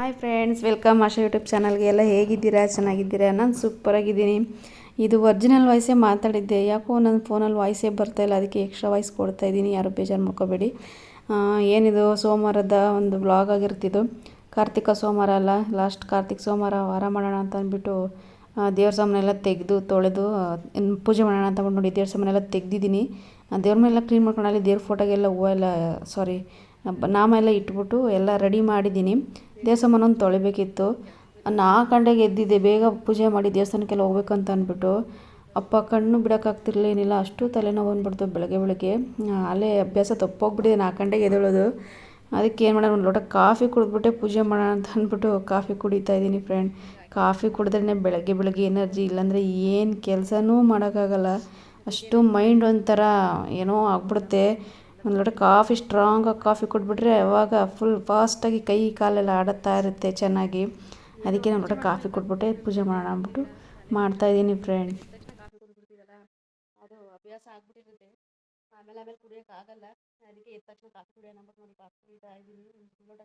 Hi friends welcome Asha YouTube ಚಾನಲ್ಗೆ ಎಲ್ಲ ಹೇಗಿದ್ದೀರಾ? ಚೆನ್ನಾಗಿದ್ದೀರಾ? ನಾನು ಸೂಪರಾಗಿದ್ದೀನಿ ಇದು ಒರಿಜಿನಲ್ ವಾಯ್ಸೇ ಮಾತಾಡಿದ್ದೆ. ಯಾಕೋ ನನ್ನ ಫೋನಲ್ಲಿ ವಾಯ್ಸೇ ಇಲ್ಲ. ಅದಕ್ಕೆ ಎಕ್ಸ್ಟ್ರಾ ವಾಯ್ಸ್ ಕೊಡ್ತಾ ಇದ್ದೀನಿ. ಯಾರು ಬೇಜಾರು ಮಾಡ್ಕೋಬೇಡಿ. ಏನಿದು? ಸೋಮವಾರದ ಒಂದು ಬ್ಲಾಗ್ ಆಗಿರ್ತಿದ್ದು ಕಾರ್ತಿಕ ಸೋಮವಾರ ಅಲ್ಲ. ಲಾಸ್ಟ್ ಕಾರ್ತಿಕ್ ಸೋಮವಾರ ವಾರ ಮಾಡೋಣ ಅಂತ ಅಂದ್ಬಿಟ್ಟು ದೇವ್ರ ಸಾಮಾನೆಲ್ಲ ತೆಗೆದು, ತೊಳೆದು ಪೂಜೆ ಮಾಡೋಣ ಅಂತ ಅಂದ್ಬಿಟ್ಟು ನೋಡಿ ದೇವ್ರ ಸಾಮಾನೆಲ್ಲ ತೆಗ್ದಿದ್ದೀನಿ. ದೇವ್ರ ಮೇಲೆಲ್ಲ ಕ್ಲೀನ್ ಮಾಡ್ಕೊಂಡು ಅಲ್ಲಿ ದೇವ್ರ ಫೋಟೋಗೆಲ್ಲ ಹೂವು ಸಾರಿ ನಾಮ ಎಲ್ಲ ಇಟ್ಬಿಟ್ಟು ಎಲ್ಲ ರೆಡಿ ಮಾಡಿದ್ದೀನಿ. ದೇವಸ್ಥಾನ ಸಾಮಾನು ಒಂದು ತೊಳಿಬೇಕಿತ್ತು ನಾಲ್ಕು ಗಂಟೆಗೆ ಎದ್ದಿದ್ದೆ, ಬೇಗ ಪೂಜೆ ಮಾಡಿ ದೇವಸ್ಥಾನಕ್ಕೆಲ್ಲ ಹೋಗ್ಬೇಕಂತ ಅಂದ್ಬಿಟ್ಟು. ಅಪ್ಪ, ಕಣ್ಣು ಬಿಡೋಕ್ಕಾಗ್ತಿರ್ಲಿಲ್ಲ, ಏನಿಲ್ಲ, ಅಷ್ಟು ತಲೆನೋವು ಬಂದ್ಬಿಡ್ತು ಬೆಳಗ್ಗೆ ಬೆಳಗ್ಗೆ. ಅಲ್ಲೇ ಅಭ್ಯಾಸ ತಪ್ಪೋಗ್ಬಿಟ್ಟಿದೆ ನಾಲ್ಕು ಗಂಟೆಗೆ ಎದ್ದೇಳೋದು. ಅದಕ್ಕೆ ಏನು ಮಾಡೋಣ, ಒಂದು ಲೋಟ ಕಾಫಿ ಕುಡಿದ್ಬಿಟ್ಟೆ ಪೂಜೆ ಮಾಡೋಣ ಅಂತ ಅಂದ್ಬಿಟ್ಟು ಕಾಫಿ ಕುಡಿತಾ ಇದ್ದೀನಿ ಫ್ರೆಂಡ್ ಕಾಫಿ ಕುಡಿದ್ರೇ ಬೆಳಗ್ಗೆ ಬೆಳಗ್ಗೆ ಎನರ್ಜಿ, ಇಲ್ಲಾಂದರೆ ಏನು ಕೆಲಸನೂ ಮಾಡೋಕ್ಕಾಗಲ್ಲ. ಅಷ್ಟು ಮೈಂಡ್ ಒಂಥರ ಏನೋ ಆಗ್ಬಿಡುತ್ತೆ. ಒಂದು ಲೋಟ ಕಾಫಿ ಸ್ಟ್ರಾಂಗಾಗಿ ಕಾಫಿ ಕೊಟ್ಬಿಟ್ರೆ ಅವಾಗ ಫುಲ್ ಫಾಸ್ಟಾಗಿ ಕೈ ಕಾಲೆಲ್ಲ ಆಡುತ್ತಾ ಇರುತ್ತೆ ಚೆನ್ನಾಗಿ. ಅದಕ್ಕೆ ನಾನು ಕಾಫಿ ಕೊಟ್ಬಿಟ್ಟೆ ಪೂಜೆ ಮಾಡೋಣ ಅಂದ್ಬಿಟ್ಟು ಮಾಡ್ತಾಯಿದ್ದೀನಿ ಫ್ರೆಂಡ್ ಅದು ಅಭ್ಯಾಸ ಆಗ್ಬಿಟ್ಟಿರುತ್ತೆ ಆಮೇಲೆ ಆಮೇಲೆ ಕುಡಿಯೋಕ್ಕಾಗಲ್ಲ ಅದಕ್ಕೆ ಎದ್ದ ತಕ್ಷಣ ಕಾಫಿ ಕುಡಿಯೋಣ ಅಂದ್ಬಿಟ್ಟು ನೋಡಿ ಕಾಫಿ ಕುಡಿತಾ ಇದ್ದೀನಿ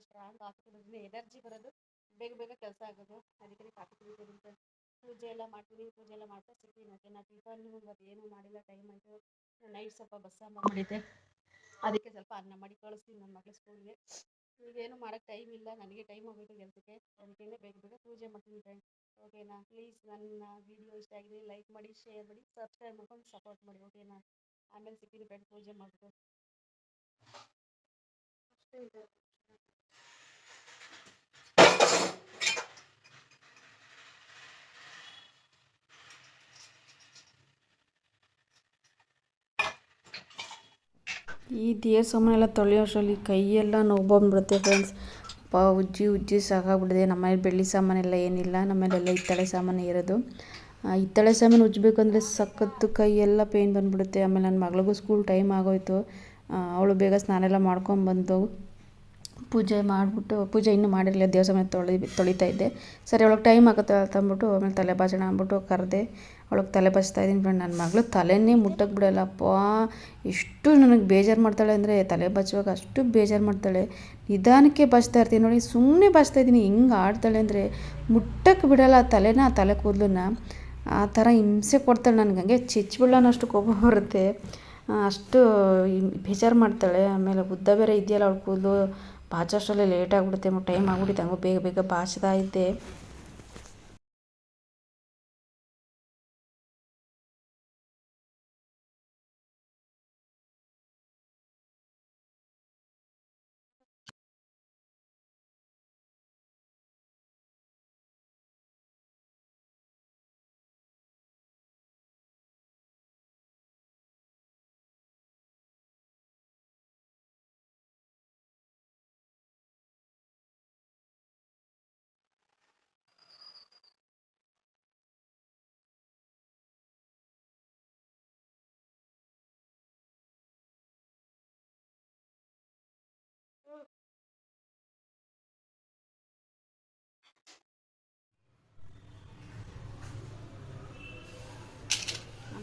ಸ್ಟ್ರಾಂಗ್ ಕಾಫಿ ಕುಡಿದ್ರೆ ಎನರ್ಜಿ ಬರೋದು ಬೇಗ ಬೇಗ ಕೆಲಸ ಆಗೋದು ಅದಕ್ಕೆ ಕಾಫಿ ಕುಡಿತೀನಿ. ಪೂಜೆ ಎಲ್ಲ ಮಾಡ್ತೀನಿ ಪೂಜೆ ಎಲ್ಲ ಮಾಡ್ತಾ ಸಿಗ್ತೀನಿ. ಓಕೆ, ನಾ ಟಿಫನ್ ಏನೂ ಮಾಡಿಲ್ಲ ಟೈಮ್ ಆಯಿತು. ನೈಟ್ ಸ್ವಲ್ಪ ಬಸ್ಸಾಂಬ ಮಾಡಿದ್ದೆ. ಅದಕ್ಕೆ ಸ್ವಲ್ಪ ಅನ್ನ ಮಾಡಿ ಕಳಿಸ್ತೀನಿ ನನ್ನ ಮಗಳ ಸ್ಕೂಲ್ಗೆ ಈಗೇನು ಮಾಡೋಕ್ಕೆ ಟೈಮ್ ಇಲ್ಲ, ನನಗೆ ಟೈಮ್ ಹೋಗಬೇಕು ಕೆಲಸಕ್ಕೆ. ಅದಕ್ಕೇನೆ ಬೇಗ ಬೇಗ ಪೂಜೆ ಮಾಡ್ತೀನಿ ಫ್ರೆಂಡ್ಸ್ ಓಕೆನಾ ಪ್ಲೀಸ್ ನನ್ನ ವಿಡಿಯೋ ಇಷ್ಟ ಆಗಿದೆ ಲೈಕ್ ಮಾಡಿ ಶೇರ್ ಮಾಡಿ ಸಬ್ಸ್ಕ್ರೈಬ್ ಮಾಡ್ಕೊಂಡು ಸಪೋರ್ಟ್ ಮಾಡಿ ಓಕೆನಾ ಆಮೇಲೆ ಸಿಗ್ತೀನಿ ಫ್ರೆಂಡ್ ಪೂಜೆ ಮಾಡಿಬಿಟ್ಟು ಈ ದೇವ್ರ ಸಾಮಾನೆಲ್ಲ ತೊಳೆಯೋಷ್ಟರಲ್ಲಿ ಕೈಯೆಲ್ಲ ನೋವು ಬಂದ್ಬಿಡುತ್ತೆ ಫ್ರೆಂಡ್ಸ್ ಪ ಉಜ್ಜಿ ಉಜ್ಜಿ ಸಾಕಾಗ್ಬಿಟ್ಟಿದೆ ನಮ್ಮನೇಲಿ ಬೆಳ್ಳಿ ಸಾಮಾನೆಲ್ಲ ಏನಿಲ್ಲ. ನಮ್ಮಲ್ಲೆಲ್ಲ ಹಿತ್ತಾಳೆ ಸಾಮಾನು ಇರೋದು. ಹಿತ್ತಳೆ ಸಾಮಾನು ಉಜ್ಜಬೇಕಂದ್ರೆ ಸಖತ್ತು ಕೈಯೆಲ್ಲ ಪೇಯ್ನ್ ಬಂದ್ಬಿಡುತ್ತೆ. ಆಮೇಲೆ ನನ್ನ ಮಗಳಿಗೂ ಸ್ಕೂಲ್ ಟೈಮ್ ಆಗೋಯ್ತು. ಅವಳು ಬೇಗ ಸ್ನಾನ ಎಲ್ಲ ಮಾಡ್ಕೊಂಬಂದು ಪೂಜೆ ಮಾಡಿಬಿಟ್ಟು, ಪೂಜೆ ಇನ್ನೂ ಮಾಡಿರಲಿಲ್ಲ, ದೇವ್ರ ಸಾಮಾನು ತೊಳಿ, ತೊಳಿತಾ ಇದ್ದೆ. ಸರಿ, ಅವಳಿಗೆ ಟೈಮ್ ಆಗುತ್ತೆ ಅಂತ ಅಂದ್ಬಿಟ್ಟು ಆಮೇಲೆ ತಲೆ ಬಾಚೋಣ ಅಂದ್ಬಿಟ್ಟು ಕರೆದೆ. ಅವಳಿಗೆ ತಲೆ ಬಾಚ್ತಾ ಇದ್ದೀನಿ ಫ್ರೆಂಡ್ ನನ್ನ ಮಗಳು ತಲೆನೇ ಮುಟ್ಟಕ್ಕೆ ಬಿಡೋಲ್ಲಪ್ಪ. ಎಷ್ಟು ನನಗೆ ಬೇಜಾರು ಮಾಡ್ತಾಳೆ ಅಂದರೆ ತಲೆ ಬಾಚುವಾಗ ಅಷ್ಟು ಬೇಜಾರು ಮಾಡ್ತಾಳೆ. ನಿಧಾನಕ್ಕೆ ಬಾಚ್ತಾ ಇರ್ತೀನಿ ನೋಡಿ ಸುಮ್ಮನೆ ಬಾಚ್ತಾ ಇದ್ದೀನಿ, ಹೆಂಗೆ ಆಡ್ತಾಳೆ ಅಂದರೆ ಮುಟ್ಟಕ್ಕೆ ಬಿಡಲ್ಲ ತಲೆನ ತಲೆ ಕೂದಲನ್ನ. ಆ ಥರ ಹಿಂಸೆ ಕೊಡ್ತಾಳೆ ನನಗೆ, ಹಂಗೆ ಚಿಚ್ಬಿಡೋಣಷ್ಟು ಕೋಪ ಬರುತ್ತೆ. ಅಷ್ಟು ಬೇಜಾರು ಮಾಡ್ತಾಳೆ, ಆಮೇಲೆ ಉದ್ದ ಬೇರೆ ಇದೆಯಲ್ಲ ಅವಳು ಕೂದಲು. ಬಾಚೋಷ್ಟರಲ್ಲೇ ಲೇಟ್ ಆಗಿಬಿಡುತ್ತೆ ಟೈಮ್ ಆಗ್ಬಿಟ್ಟಿತ್ತು ಹಂಗೋ ಬೇಗ ಬೇಗ ಬಾಚ್ತಾ ಇದ್ದೆ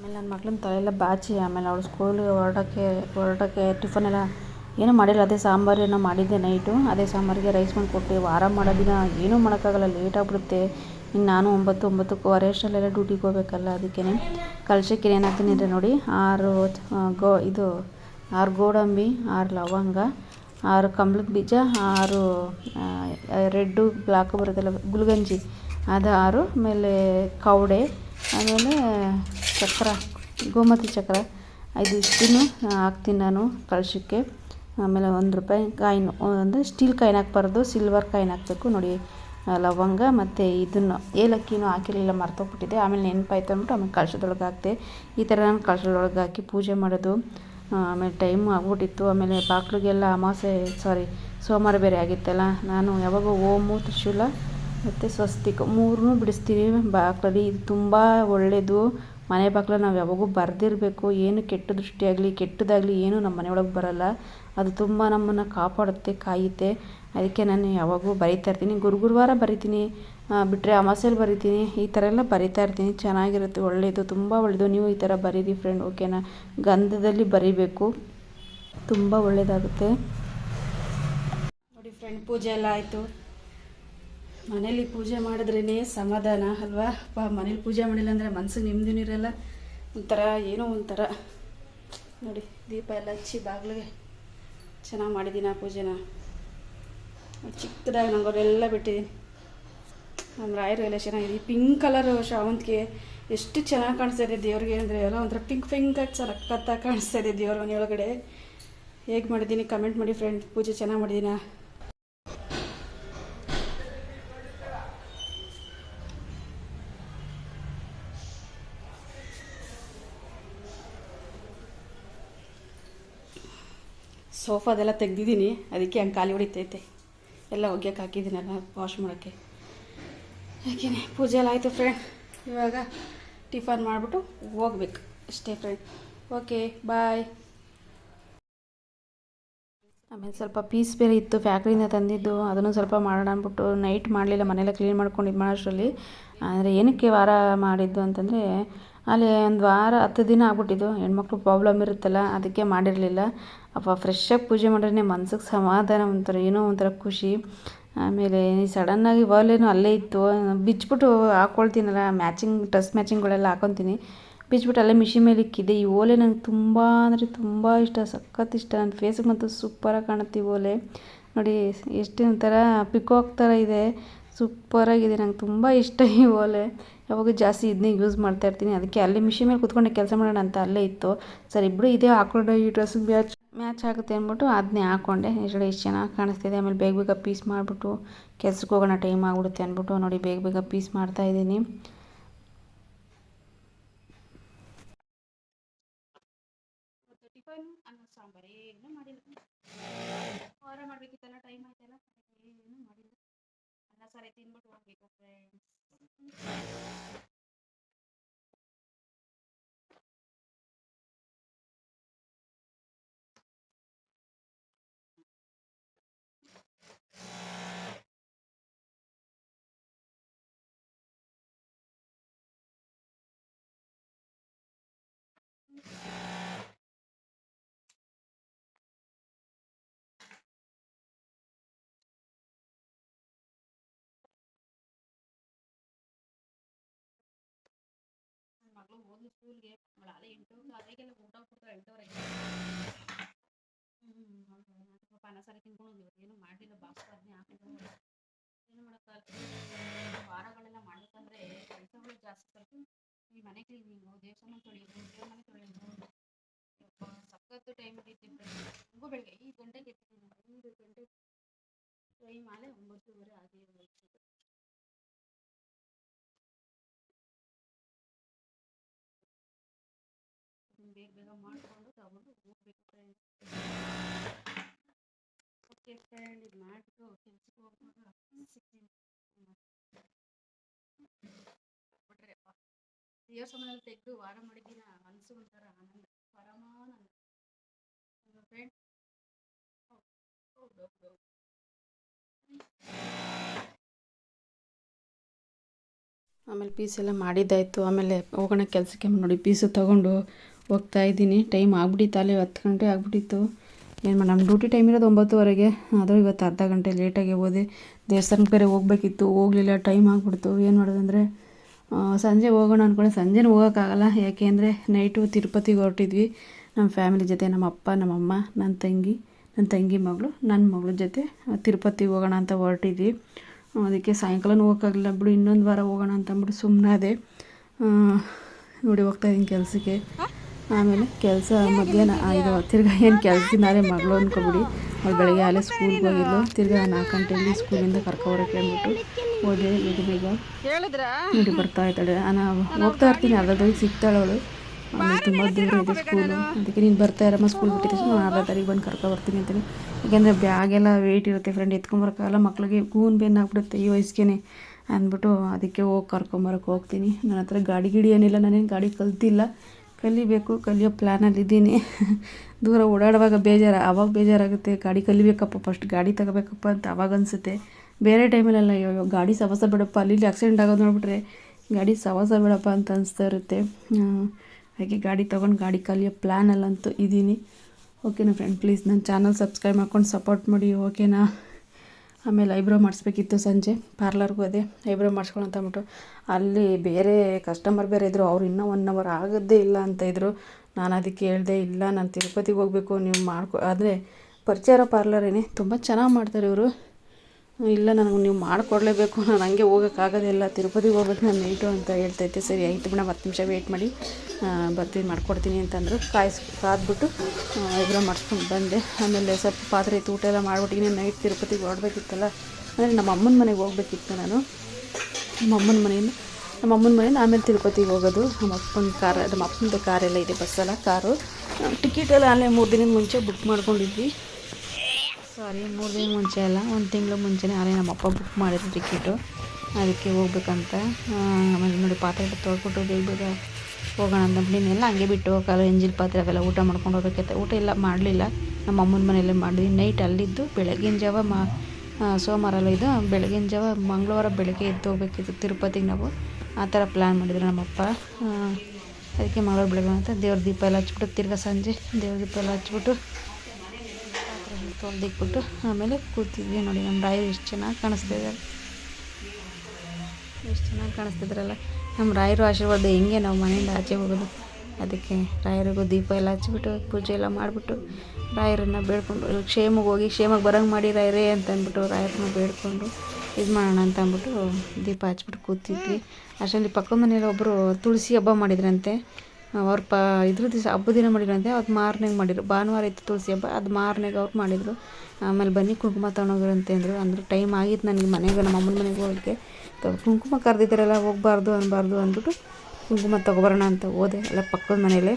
ಆಮೇಲೆ ನನ್ನ ಮಗಳನ್ನ ತಲೆಯೆಲ್ಲ ಬಾಚಿ, ಆಮೇಲೆ ಅವಳು ಸ್ಕೂಲಿಗೆ ಹೊರಡೋಕ್ಕೆ ಹೊರಡೋಕ್ಕೆ ಟಿಫನ್ ಎಲ್ಲ ಏನೂ ಮಾಡಿಲ್ಲ. ಅದೇ ಸಾಂಬಾರು ಏನೋ ಮಾಡಿದ್ದೆ ನೈಟು ಅದೇ ಸಾಂಬಾರಿಗೆ ರೈಸ್ ಮಾಡಿಕೊಟ್ಟೆ. ವಾರ ಮಾಡೋ ದಿನ ಏನೂ ಮಾಡೋಕ್ಕಾಗಲ್ಲ. ಲೇಟ್ ಆಗಿಬಿಡುತ್ತೆ. ಇನ್ನು ನಾನು ಒಂಬತ್ತು, ಒಂಬತ್ತುವರೆ ಅಷ್ಟರಲ್ಲೆಲ್ಲ ಡ್ಯೂಟಿಗೆ ಹೋಗ್ಬೇಕಲ್ಲ ಅದಕ್ಕೇ. ಕಲ್ಸಕ್ಕೆ ಏನು ಹಾಕ್ತೀನಿ ಅಂದರೆ ನೋಡಿ. ಆರು, ಗೋ, ಇದು, ಆರು ಗೋಡಂಬಿ, ಆರು ಲವಂಗ, ಆರು ಕಂಬಳದ ಬೀಜ, ಆರು ರೆಡ್ಡು ಬ್ಲಾಕ್ ಬರುತ್ತಲ್ಲ ಗುಲ್ಗಂಜಿ, ಅದು ಆರು, ಆಮೇಲೆ ಕೌಡೆ, ಆಮೇಲೆ ಚಕ್ರ, ಗೋಮತಿ ಚಕ್ರ. ಐದು ಇಷ್ಟನ್ನು ಹಾಕ್ತೀನಿ ನಾನು ಕಳಶಕ್ಕೆ. ಆಮೇಲೆ ಒಂದು ರೂಪಾಯಿ ಕಾಯಿನ್, ಅಂದರೆ ಸ್ಟೀಲ್ ಕಾಯಿನ್ ಹಾಕ್ಬಾರ್ದು, ಸಿಲ್ವರ್ ಕಾಯಿನ್ ಹಾಕಬೇಕು. ನೋಡಿ ಲವಂಗ ಮತ್ತು ಇದನ್ನು, ಏಲಕ್ಕಿನೂ ಹಾಕಿರಲಿಲ್ಲ, ಮರ್ತೋಗ್ಬಿಟ್ಟಿದೆ. ಆಮೇಲೆ ನೆನಪಾಯ್ತು ಅಂದ್ಬಿಟ್ಟು ಆಮೇಲೆ ಕಳಶದೊಳಗೆ ಹಾಕಿದೆ. ಈ ಥರ ನಾನು ಕಳಶದೊಳಗೆ ಹಾಕಿ ಪೂಜೆ ಮಾಡೋದು ಆಮೇಲೆ ಟೈಮ್ ಆಗ್ಬಿಟ್ಟಿತ್ತು. ಆಮೇಲೆ ಬಾಕ್ಲಿಗೆಲ್ಲ ಅಮಾವಾಸ್ಯೆ ಸಾರಿ, ಸೋಮವಾರ ಬೇರೆ ಆಗಿತ್ತಲ್ಲ, ನಾನು ಯಾವಾಗ ಓಮು, ತ್ರಿಶೂಲ ಮತ್ತು ಸ್ವಸ್ತಿಕ ಮೂರನ್ನೂ ಬಿಡಿಸ್ತೀವಿ ಬಾಕ್ಲಲ್ಲಿ. ಇದು ತುಂಬ ಒಳ್ಳೆಯದು ಮನೆ ಬಾಗಿಲು ನಾವು ಯಾವಾಗೂ ಬರೆದಿರಬೇಕು. ಏನು ಕೆಟ್ಟ ದೃಷ್ಟಿಯಾಗಲಿ, ಕೆಟ್ಟದಾಗಲಿ ಏನೂ ನಮ್ಮ ಮನೆಯೊಳಗೆ ಬರಲ್ಲ. ಅದು ತುಂಬ ನಮ್ಮನ್ನು ಕಾಪಾಡುತ್ತೆ, ಕಾಯುತ್ತೆ. ಅದಕ್ಕೆ ನಾನು ಯಾವಾಗೂ ಬರಿತಾ ಇರ್ತೀನಿ. ಗುರು ಗುರುವಾರ ಬರಿತೀನಿ. ಬಿಟ್ಟರೆ ಅಮಾಸೆಲಿ ಬರಿತೀನಿ. ಈ ಥರ ಎಲ್ಲ ಬರಿತಾ ಇರ್ತೀನಿ. ಚೆನ್ನಾಗಿರುತ್ತೆ ಒಳ್ಳೆಯದು ತುಂಬ ಒಳ್ಳೆಯದು ನೀವು ಈ ಥರ ಬರೀರಿ ಫ್ರೆಂಡ್ ಓಕೆನಾ ಗಂಧದಲ್ಲಿ ಬರಿಬೇಕು. ತುಂಬ ಒಳ್ಳೆಯದಾಗುತ್ತೆ ನೋಡಿ ಫ್ರೆಂಡ್ ಪೂಜೆ ಎಲ್ಲ ಆಯಿತು. ಮನೇಲಿ ಪೂಜೆ ಮಾಡಿದ್ರೇ ಸಮಾಧಾನ ಅಲ್ವಾ? ಅಪ್ಪ, ಮನೇಲಿ ಪೂಜೆ ಮಾಡಿಲ್ಲ ಅಂದರೆ ಮನಸ್ಸು ನೆಮ್ಮದಿನೂ ಇರಲ್ಲ. ಒಂಥರ ಏನೋ ಒಂಥರ. ನೋಡಿ, ದೀಪ ಎಲ್ಲ ಹಚ್ಚಿ ಬಾಗಿಲಿಗೆ ಚೆನ್ನಾಗಿ ಮಾಡಿದ್ದೀನಿ ಆ ಪೂಜೆನ. ಚಿಕ್ಕದಾಗಿ ನಂಗೆ ಅವರೆಲ್ಲ ಬಿಟ್ಟಿದ್ದೀನಿ ನಮ್ಮ ರಾಯರು ಎಲ್ಲ ಚೆನ್ನಾಗಿದೆ ಪಿಂಕ್ ಕಲರ್ ಶಾವಂತಿಗೆ ಎಷ್ಟು ಚೆನ್ನಾಗಿ ಕಾಣಿಸ್ತಾ ಇದೆ ದೇವ್ರಿಗೆ ಅಂದರೆ ಎಲ್ಲ ಒಂಥರ ಪಿಂಕ್ ಪಿಂಕಾಗಿ ಸಕ್ಕತ್ತಾಗಿ ಕಾಣಿಸ್ತಾ ಇದೆ ದೇವ್ರ ಮನೆಯೊಳಗಡೆ ಹೇಗೆ ಮಾಡಿದ್ದೀನಿ ಕಮೆಂಟ್ ಮಾಡಿ ಫ್ರೆಂಡ್ ಪೂಜೆ ಚೆನ್ನಾಗಿ ಮಾಡಿದ್ದೀನಾ ಸೋಫಾದೆಲ್ಲ ತೆಗ್ದಿದ್ದೀನಿ. ಅದಕ್ಕೆ ಹಂಗೆ ಖಾಲಿ ಹೊಡಿತೈತೆ. ಎಲ್ಲ ಒಗ್ಯಕ್ಕೆ ಹಾಕಿದ್ದೀನಲ್ಲ ವಾಶ್ ಮಾಡೋಕ್ಕೆ. ಯಾಕೆ ಪೂಜೆ ಎಲ್ಲ ಆಯಿತು ಫ್ರೆಂಡ್ ಇವಾಗ ಟಿಫನ್ ಮಾಡಿಬಿಟ್ಟು ಹೋಗ್ಬೇಕು. ಅಷ್ಟೇ ಫ್ರೆಂಡ್ ಓಕೆ ಬಾಯ್ ಆಮೇಲೆ ಸ್ವಲ್ಪ ಪೀಸ್ ಬೇರೆ ಇತ್ತು ಫ್ಯಾಕ್ಟ್ರಿಯಿಂದ ತಂದಿದ್ದು. ಅದನ್ನು ಸ್ವಲ್ಪ ಮಾಡೋಣ ಅಂದ್ಬಿಟ್ಟು ನೈಟ್ ಮಾಡಲಿಲ್ಲ, ಮನೆಯೆಲ್ಲ ಕ್ಲೀನ್ ಮಾಡ್ಕೊಂಡು ಇದು ಮಾಡೋಷ್ಟರಲ್ಲಿ. ಅಂದರೆ ಏನಕ್ಕೆ ವಾರ ಮಾಡಿದ್ದು ಅಂತಂದರೆ, ಅಲ್ಲಿ ಒಂದು ವಾರ ಹತ್ತು ದಿನ ಆಗ್ಬಿಟ್ಟಿದ್ದು. ಹೆಣ್ಮಕ್ಳು ಪ್ರಾಬ್ಲಮ್ ಇರುತ್ತಲ್ಲ, ಅದಕ್ಕೆ ಮಾಡಿರಲಿಲ್ಲ. ಅಪ್ಪ ಫ್ರೆಶ್ಶಾಗಿ ಪೂಜೆ ಮಾಡಿದ್ರೆ ಮನ್ಸಿಗೆ ಸಮಾಧಾನ ಒಂಥರ, ಏನೋ ಒಂಥರ ಖುಷಿ. ಆಮೇಲೆ ಸಡನ್ನಾಗಿ ವಾಲೇನು ಅಲ್ಲೇ ಇತ್ತು ಬಿಚ್ಚಿಬಿಟ್ಟು ಹಾಕ್ಕೊಳ್ತೀನಲ್ಲ ಮ್ಯಾಚಿಂಗ್ ಡ್ರೆಸ್ ಮ್ಯಾಚಿಂಗ್ಗಳೆಲ್ಲ ಹಾಕೊತೀನಿ. ಬಿಚ್ಚಿಬಿಟ್ಟು ಅಲ್ಲೇ ಮಿಷಿನ್ ಮೇಲೆ ಇಕ್ಕಿದೆ ಈ ಓಲೆ ನಂಗೆ ತುಂಬ ಅಂದರೆ ತುಂಬ ಇಷ್ಟ, ಸಖತ್ ಇಷ್ಟ. ನನ್ನ ಫೇಸಿಗೆ ಮತ್ತು ಸೂಪರಾಗಿ ಕಾಣುತ್ತೆ ಈ ಓಲೆ. ನೋಡಿ, ಎಷ್ಟು ಒಂಥರ ಪಿಕೋಕ್ ಥರ ಇದೆ. ಸೂಪರಾಗಿದೆ ನಂಗೆ ತುಂಬ ಇಷ್ಟ ಈ ಓಲೆ. ಯಾವಾಗ ಜಾಸ್ತಿ ಇದನ್ನೇ ಯೂಸ್ ಮಾಡ್ತಾ ಇರ್ತೀನಿ. ಅದಕ್ಕೆ ಅಲ್ಲೇ ಮಿಷಿನ್ ಮೇಲೆ ಕೂತ್ಕೊಂಡೆ ಕೆಲಸ ಮಾಡೋಣ ಅಂತ ಅಲ್ಲೇ ಇತ್ತು. ಸರ್ ಇಬ್ಬರು ಇದೇ ಹಾಕೊಂಡು ಈ ಡ್ರೆಸ್ ಮ್ಯಾಚ್ ಮ್ಯಾಚ್ ಆಗುತ್ತೆ ಅಂದ್ಬಿಟ್ಟು ಅದನ್ನೇ ಹಾಕ್ಕೊಂಡೆ ಎಷ್ಟು ಎಷ್ಟು ಚೆನ್ನಾಗಿ ಕಾಣಿಸ್ತಿದೆ. ಆಮೇಲೆ ಬೇಗ ಬೇಗ ಪೀಸ್ ಮಾಡಿಬಿಟ್ಟು ಕೆಲ್ಸಕ್ಕೆ ಹೋಗೋಣ ಟೈಮ್ ಆಗಿಬಿಡುತ್ತೆ ಅಂದ್ಬಿಟ್ಟು ನೋಡಿ ಬೇಗ ಬೇಗ ಪೀಸ್ ಮಾಡ್ತಾ ಇದ್ದೀನಿ. ಟೈಮ್ ಆಯ್ತಲ್ಲ ಏನು ಮಾಡಿಲ್ಲ ಅನ್ನ ಫ್ರೆಂಡ್ಸ್ ಮಗಳು ಹೋದ್ಲು ಸ್ಕೂಲ್ಗೆ ಅಲ್ಲೇ ಎಂಟು ಅದೇಗೆಲ್ಲ ಊಟ ಕೊಡ್ತಾರೆ ಎಂಟುವರೆಗೆ ಹ್ಞೂ ಅನ್ನ ಸಾರಿ ತಿನ್ಕೊಂಡು ಇವತ್ತು ಏನು ಮಾಡಲಿಲ್ಲ ಬಾಕ್ಸ್ ಅದನ್ನೇ ಹಾಕೊಂಡು ಏನು ಮಾಡೋಕ್ಕಾಗಲ್ಲ ವಾರಗಳೆಲ್ಲ ಮಾಡಬೇಕಂದ್ರೆ ಕೆಲಸಗಳು ಜಾಸ್ತಿ ಸ್ವಲ್ಪ ಈ ಮನೆ ಕ್ಲೀನಿಂಗು ದೇವಸ್ಥಾನ ತೊಳೆಯೋದು ದೇವ್ರ ಮನೆ ತೊಳೆಯೋದು ಸಖತ್ತು ಟೈಮ್ ಹಿಡಿಯುತ್ತೆ ಹಂಗೂ ಬೆಳಗ್ಗೆ ಐದು ಗಂಟೆಗೆ ಎತ್ತಿದ್ದೀನಿ ಗಂಟೆ ಟೈಮ್ ಆಲೆ ಒಂಬತ್ತುವರೆ ಆಗೇ ಬೇಗ ಬೇಗ ಮಾಡಿಕೊಂಡು ತಗೊಂಡು ಹೋಗ್ಬೇಕು ಫ್ರೆಂಡ್ ಓಕೆ ಫ್ರೆಂಡ್ ಇದು ಮಾಡಿಬಿಟ್ಟು ಕೆಲ್ಸಕ್ಕೆ ಹೋಗುವಾಗ ಸಿಗ್ತೀನಿ ಬಿಟ್ರೆ ದೇವ್ರ ಸಮಯದಲ್ಲಿ ತೆಗೆದು ವಾರ ಮಾಡಿದ್ದೀನ ಮನಸ್ಸು ಒಂಥರ ಆನಂದ ಪರಮಾನಂದ ಫ್ರೆಂಡ್ ಹೌದು ಹೌದು ಆಮೇಲೆ ಪೀಸ್ ಎಲ್ಲ ಮಾಡಿದ್ದಾಯಿತು. ಆಮೇಲೆ ಹೋಗೋಣ ಕೆಲಸಕ್ಕೆ. ನೋಡಿ, ಪೀಸು ತೊಗೊಂಡು ಹೋಗ್ತಾ ಇದ್ದೀನಿ. ಟೈಮ್ ಆಗ್ಬಿಟ್ಟಿತ್ತು ಅಲ್ಲಿ, ಹತ್ತು ಗಂಟೆ ಆಗ್ಬಿಟ್ಟಿತ್ತು. ಏನು ಮಾಡಿ ನಮ್ಮ ಡ್ಯೂಟಿ ಟೈಮ್ ಇರೋದು ಒಂಬತ್ತುವರೆಗೆ. ಆದರೂ ಇವತ್ತು ಅರ್ಧ ಗಂಟೆ ಲೇಟಾಗಿ ಹೋದೆ ದೇವಸ್ಥಾನಕ್ಕೆ ಬೇರೆ ಹೋಗ್ಬೇಕಿತ್ತು, ಹೋಗಲಿಲ್ಲ ಟೈಮ್ ಆಗ್ಬಿಡ್ತು. ಏನು ಮಾಡೋದಂದರೆ ಸಂಜೆ ಹೋಗೋಣ ಅಂದ್ಕೊಂಡೆ ಸಂಜೆನೂ ಹೋಗೋಕ್ಕಾಗಲ್ಲ. ಯಾಕೆ ಅಂದರೆ ನೈಟು ತಿರುಪತಿಗೆ ಹೊರಟಿದ್ವಿ. ನಮ್ಮ ಫ್ಯಾಮಿಲಿ ಜೊತೆ, ನಮ್ಮ ಅಪ್ಪ ನಮ್ಮಮ್ಮ ನನ್ನ ತಂಗಿ ನನ್ನ ತಂಗಿ ಮಗಳು ನನ್ನ ಮಗಳ ಜೊತೆ ತಿರುಪತಿಗೆ ಹೋಗೋಣ ಅಂತ ಹೊರಟಿದ್ವಿ. ಅದಕ್ಕೆ ಸಾಯಂಕಾಲನೂ ಹೋಗೋಕ್ಕಾಗಲಿಲ್ಲ. ಬಿಡು, ಇನ್ನೊಂದು ವಾರ ಹೋಗೋಣ ಅಂತ ಅಂದ್ಬಿಟ್ಟು ಸುಮ್ಮನಾದೆ ನೋಡಿ, ಹೋಗ್ತಾ ಇದ್ದೀನಿ ಕೆಲಸಕ್ಕೆ. ಆಮೇಲೆ ಕೆಲಸ ಮಧ್ಯಾಹ್ನ ಆಯಿತು ಇದು ತಿರ್ಗಾ ಏನು ಕೆಲಸದಿಂದಾರೆ ಮಗಳು ಅಂದ್ಕೊಬಿಡಿ ಅವ್ಳು ಬೆಳಗ್ಗೆ ಅಲ್ಲೇ ಸ್ಕೂಲ್ಗೆ ಹೋಗಿದ್ದು ತಿರ್ಗಾ ನಾಲ್ಕು ಗಂಟೆಯಲ್ಲಿ ಸ್ಕೂಲಿಂದ ಕರ್ಕೊಬರಕ್ಕೆ ಅಂದ್ಬಿಟ್ಟು ಹೋದೆ ಬೇಗ ಬೇಗ ನೋಡಿ ಬರ್ತಾ ಇದ್ದಾಳೆ. ನಾನು ಹೋಗ್ತಾ ಇರ್ತೀನಿ. ಅರ್ಧ ತಾರೀಕು ಸಿಗ್ತಾಳೆ ಅವಳು. ತುಂಬ ದೂರ ಇದೆ ಸ್ಕೂಲು ಅದಕ್ಕೆ ನೀನು ಬರ್ತಾ ಇರಮ್ಮ ಸ್ಕೂಲ್ ಬಿಟ್ಟಿದ್ದು. ನಾನು ಅರ್ಧ ತಾರೀಕು ಬಂದು ಕರ್ಕೊ ಬರ್ತೀನಿ ಅಂತೀನಿ. ಯಾಕೆಂದರೆ ಬ್ಯಾಗೆಲ್ಲ ವೆಯ್ಟ್ ಇರುತ್ತೆ ಫ್ರೆಂಡ್ ಎತ್ಕೊಂಬರಕ್ಕಾಗಲ್ಲ ಮಕ್ಳಿಗೆ ಗೂನ್ ಬೇನ್ ಆಗ್ಬಿಡುತ್ತೆ ಈ ವಯಸ್ಸಿಗೆ ಅಂದ್ಬಿಟ್ಟು ಅದಕ್ಕೆ ಹೋಗಿ ಕರ್ಕೊಂಬರಕ್ಕೆ ಹೋಗ್ತೀನಿ. ನನ್ನ ಹತ್ರ ಗಾಡಿ ಗಿಡಿ ಏನಿಲ್ಲ. ನಾನೇನು ಗಾಡಿ ಕಲ್ತಿಲ್ಲ. ಕಲಿಬೇಕು, ಕಲಿಯೋ ಪ್ಲ್ಯಾನಲ್ಲಿ ಇದ್ದೀನಿ. ದೂರ ಓಡಾಡುವಾಗ ಬೇಜಾರು ಆವಾಗ ಬೇಜಾರಾಗುತ್ತೆ. ಗಾಡಿ ಕಲಿಬೇಕಪ್ಪ ಫಸ್ಟ್ ಗಾಡಿ ತಗೋಬೇಕಪ್ಪ ಅಂತ ಅವಾಗ ಅನಿಸುತ್ತೆ. ಬೇರೆ ಟೈಮಲ್ಲೆಲ್ಲ ಅಯ್ಯೋ ಗಾಡಿ ಸವಾಸ ಬಿಡಪ್ಪ ಅಲ್ಲಿ ಇಲ್ಲಿ ಆಕ್ಸಿಡೆಂಟ್ ಆಗೋದು ನೋಡಿಬಿಟ್ರೆ ಗಾಡಿ ಸವಾಸ ಬಿಡಪ್ಪ ಅಂತ ಅನಿಸ್ತಾ ಇರುತ್ತೆ. ಹಾಗೆ ಗಾಡಿ ತೊಗೊಂಡು ಗಾಡಿ ಕಲಿಯೋ ಪ್ಲ್ಯಾನಲ್ಲಂತೂ ಇದ್ದೀನಿ. ಓಕೆನಾ ಫ್ರೆಂಡ್ ಪ್ಲೀಸ್ ನನ್ನ ಚಾನಲ್ ಸಬ್ಸ್ಕ್ರೈಬ್ ಮಾಡ್ಕೊಂಡು ಸಪೋರ್ಟ್ ಮಾಡಿ ಓಕೆನಾ ಆಮೇಲೆ ಐಬ್ರೋ ಮಾಡಿಸ್ಬೇಕಿತ್ತು ಸಂಜೆ, ಪಾರ್ಲರ್ಗೆ ಹೋದೆ ಐಬ್ರೋ ಮಾಡಿಸ್ಕೊಳ್ಳೋ ಅಂತ ಅಂದ್ಬಿಟ್ಟು. ಅಲ್ಲಿ ಬೇರೆ ಕಸ್ಟಮರ್ ಬೇರೆ ಇದ್ದರು ಅವ್ರು ಇನ್ನೂ ಒನ್ ಅವರ್ ಆಗೋದೇ ಇಲ್ಲ ಅಂತ ಇದ್ದರು ನಾನು ಅದಕ್ಕೆ ಹೇಳಿದೆ, ಇಲ್ಲ, ನಾನು ತಿರುಪತಿಗೆ ಹೋಗಬೇಕು, ನೀವು ಮಾಡ್ಕೊ, ಆದರೆ ಪರಿಚಯ ಪಾರ್ಲರೇನೆ ತುಂಬ ಚೆನ್ನಾಗಿ ಮಾಡ್ತಾರೆ ಇವರು. ಇಲ್ಲ, ನನಗೆ ನೀವು ಮಾಡಿಕೊಡ್ಲೇಬೇಕು. ನಾನು ಹಂಗೆ ಹೋಗೋಕ್ಕಾಗೋದಿಲ್ಲ ತಿರುಪತಿಗೆ ಹೋಗ್ಬೇಕು, ನಾನು ನೈಟು ಅಂತ ಹೇಳ್ತೈತೆ. ಸರಿ, ಆಯಿತು ಮೇಡಮ್ ಹತ್ತು ನಿಮಿಷ ವೆಯ್ಟ್ ಮಾಡಿ ಬರ್ತೀನಿ, ಮಾಡ್ಕೊಡ್ತೀನಿ ಅಂತಂದರು ಕಾಯಿಸ್, ಕಾದ್ಬಿಟ್ಟು ಐಬ್ರೋ ಮಾಡಿಸ್ಕೊಂಡು ಬಂದೆ. ಆಮೇಲೆ ಸ್ವಲ್ಪ ಪಾತ್ರೆ ಇತ್ತು ಊಟ ಎಲ್ಲ ಮಾಡಿಬಿಟ್ಟು ಇನ್ನೇನು ನೈಟ್ ತಿರುಪತಿಗೆ ಹೊರಡ್ಬೇಕಿತ್ತಲ್ಲ, ಅಂದರೆ ನಮ್ಮ ಅಮ್ಮನ ಮನೆಗೆ ಹೋಗ್ಬೇಕಿತ್ತು ನಾನು. ನಮ್ಮ ಅಮ್ಮನ ಮನೆಯಿಂದ, ನಮ್ಮ ಅಮ್ಮನ ಮನೆಯಿಂದ ಆಮೇಲೆ ತಿರುಪತಿಗೆ ಹೋಗೋದು. ನಮ್ಮ ಅಪ್ಪನ ಕಾರ್, ನಮ್ಮ ಅಪ್ಪನದು ಕಾರೆಲ್ಲ ಇದೆ ಬಸ್ಸೆಲ್ಲ ಕಾರು. ಟಿಕೆಟ್ ಎಲ್ಲ ಅಲ್ಲೇ ಮೂರು ದಿನದ ಮುಂಚೆ ಬುಕ್ ಮಾಡ್ಕೊಂಡಿದ್ವಿ. ಸಾರಿ ಮೂರು ದಿನ ಮುಂಚೆ ಅಲ್ಲ ಒಂದು ತಿಂಗಳು ಮುಂಚೆನೇ ಅಲ್ಲೇ ನಮ್ಮ ಅಪ್ಪ ಬುಕ್ ಮಾಡಿದ್ರು ಟಿಕೆಟು ಅದಕ್ಕೆ ಹೋಗ್ಬೇಕಂತ ಆಮೇಲೆ ನೋಡಿ ಪಾತ್ರೆ ತೊಳ್ಕೊಟ್ಟು ಬೇಗ ಹೋಗೋಣ ಅಂತ ನೀನೆಲ್ಲ ಹಂಗೆ ಬಿಟ್ಟು ಹೋಗಲ್ಲ ಎಂಜಿಲ್ ಪಾತ್ರೆ ಅವೆಲ್ಲ ಊಟ ಮಾಡ್ಕೊಂಡು ಹೋಗ್ಬೇಕೈತೆ ಊಟ ಎಲ್ಲ ಮಾಡಲಿಲ್ಲ. ನಮ್ಮ ಅಮ್ಮನ ಮನೆಯಲ್ಲೇ ಮಾಡಿದ್ವಿ. ನೈಟ್ ಅಲ್ಲಿದ್ದು ಬೆಳಗಿನ ಜಾವ ಮಾ ಆ, ಸೋಮವಾರ ಅಲ್ಲ ಇದು ಬೆಳಗಿನ ಜಾವ ಮಂಗಳವಾರ ಬೆಳಗ್ಗೆ ಎದ್ದು ಹೋಗ್ಬೇಕಿತ್ತು ತಿರುಪತಿಗೆ ನಾವು. ಆ ಥರ ಪ್ಲ್ಯಾನ್ ಮಾಡಿದ್ರು ನಮ್ಮಪ್ಪ ಅದಕ್ಕೆ ಮಂಗಳವಾರ ಬೆಳಗ್ಗೆ ಅಂತ ದೇವ್ರ ದೀಪ ಎಲ್ಲ ಹಚ್ಬಿಟ್ಟು ತಿರ್ಗಾ ಸಂಜೆ ದೇವ್ರ ದೀಪ ಎಲ್ಲ ಹಚ್ಬಿಟ್ಟು ತೊಳೆದಿಕ್ಬಿಟ್ಟು ಆಮೇಲೆ ಕೂತಿದ್ವಿ ನೋಡಿ, ನಮ್ಮ ರಾಯರು ಎಷ್ಟು ಚೆನ್ನಾಗಿ ಕಾಣಿಸ್ತಿದ್ದಾರೆ ಎಷ್ಟು ಚೆನ್ನಾಗಿ ಕಾಣಿಸ್ತಿದ್ರಲ್ಲ ನಮ್ಮ ರಾಯರು ಆಶೀರ್ವಾದ ಹೆಂಗೆ ನಾವು ಮನೆಯಿಂದ ಆಚೆ ಹೋಗೋದು. ಅದಕ್ಕೆ ರಾಯರಿಗೂ ದೀಪ ಎಲ್ಲ ಹಚ್ಚಿಬಿಟ್ಟು, ಪೂಜೆ ಎಲ್ಲ ಮಾಡಿಬಿಟ್ಟು ರಾಯರನ್ನು ಬೇಡ್ಕೊಂಡು ಕ್ಷೇಮಕ್ಕೆ ಹೋಗಿ, ಕ್ಷೇಮಕ್ಕೆ ಬರೋಂಗೆ ಮಾಡಿ ರಾಯರೇ ಅಂತ ಅಂದ್ಬಿಟ್ಟು ರಾಯರನ್ನ ಬೇಡ್ಕೊಂಡು ಇದು ಮಾಡೋಣ ಅಂತ ಅಂದ್ಬಿಟ್ಟು ದೀಪ ಹಚ್ಬಿಟ್ಟು ಕೂತಿದ್ವಿ. ಅಷ್ಟರಲ್ಲಿ ಪಕ್ಕದ ಮನೆಯಲ್ಲಿ ಒಬ್ಬರು ತುಳಸಿ ಹಬ್ಬ ಮಾಡಿದ್ರಂತೆ. ಅವ್ರ ಪ, ಇದ್ರ ದಿವಸ ಹಬ್ಬದ ದಿನ ಮಾಡಿದ್ರಂತೆ ಅದು ಮಾರ್ನೆಗೆ ಮಾಡಿದ್ರು. ಭಾನುವಾರ ಇತ್ತು ತುಳಸಿ ಹಬ್ಬ, ಅದು ಮಾರ್ನೆಗೆ ಅವ್ರು ಮಾಡಿದರು. ಆಮೇಲೆ ಬನ್ನಿ, ಕುಂಕುಮ ತೊಗೊಂಡೋಗಿರಂತೆ ಅಂದರು. ಅಂದರೆ ಟೈಮ್ ಆಗಿತ್ತು ನನಗೆ ಮನೆಗೆ ನಮ್ಮ ಅಮ್ಮನ ಮನೆಗೆ ಹೋಗೋಕ್ಕೆ ಕುಂಕುಮ ಕರೆದಿದ್ದಾರಲ್ಲ, ಹೋಗ್ಬಾರ್ದು ಅನ್ನಬಾರ್ದು ಅಂದ್ಬಿಟ್ಟು ಕುಂಕುಮ ತೊಗೊಬರೋಣ ಅಂತ ಹೋದೆ. ಅಲ್ಲ ಪಕ್ಕದ ಮನೇಲೆ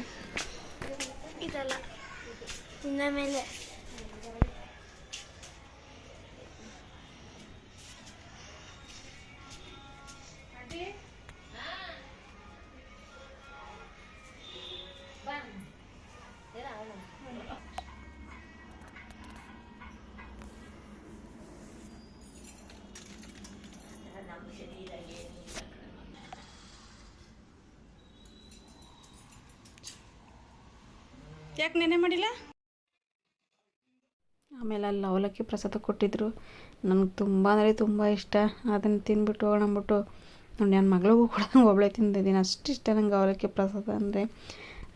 ಯಾಕೆ ನೆನೆ ಮಾಡಿಲ್ಲ? ಆಮೇಲೆ ಅಲ್ಲಿ ಅವಲಕ್ಕಿ ಪ್ರಸಾದ ಕೊಟ್ಟಿದ್ರು. ನನಗೆ ತುಂಬ ಅಂದರೆ ತುಂಬ ಇಷ್ಟ. ಅದನ್ನು ತಿನ್ಬಿಟ್ಟು ಹೋಗೋಣ ಅಂದ್ಬಿಟ್ಟು ನೋಡಿ ನನ್ನ ಮಗಳಿಗೂ ಕೂಡ ಒಬ್ಬಳೆ ತಿಂದಿದ್ದೀನಿ. ಅಷ್ಟು ಇಷ್ಟ ನಂಗೆ ಅವಲಕ್ಕಿ ಪ್ರಸಾದ ಅಂದರೆ.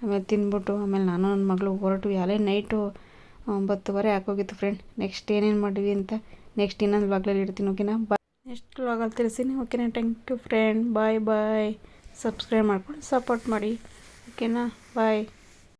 ಆಮೇಲೆ ತಿಂದ್ಬಿಟ್ಟು ಆಮೇಲೆ ನಾನು ನನ್ನ ಮಗಳು ಹೊರಟು ಅಲ್ಲೇ ನೈಟು ಒಂಬತ್ತುವರೆ ಹಾಕೋಗಿತ್ತು ಫ್ರೆಂಡ್ ನೆಕ್ಸ್ಟ್ ಏನೇನು ಮಾಡಿದ್ವಿ ಅಂತ ನೆಕ್ಸ್ಟ್ ಇನ್ನೊಂದು ಬ್ಲಾಗ್ಲಲ್ಲಿ ಇಡ್ತೀನಿ ಓಕೆನಾ ಬಾಯ್ ನೆಕ್ಸ್ಟ್ ಬ್ಲಾಗಲ್ಲಿ ತಿಳಿಸಿನಿ ಓಕೆನಾ thank you friend bye bye subscribe ಮಾಡ್ಕೊಂಡು ಸಪೋರ್ಟ್ ಮಾಡಿ ಓಕೆನಾ ಬಾಯ್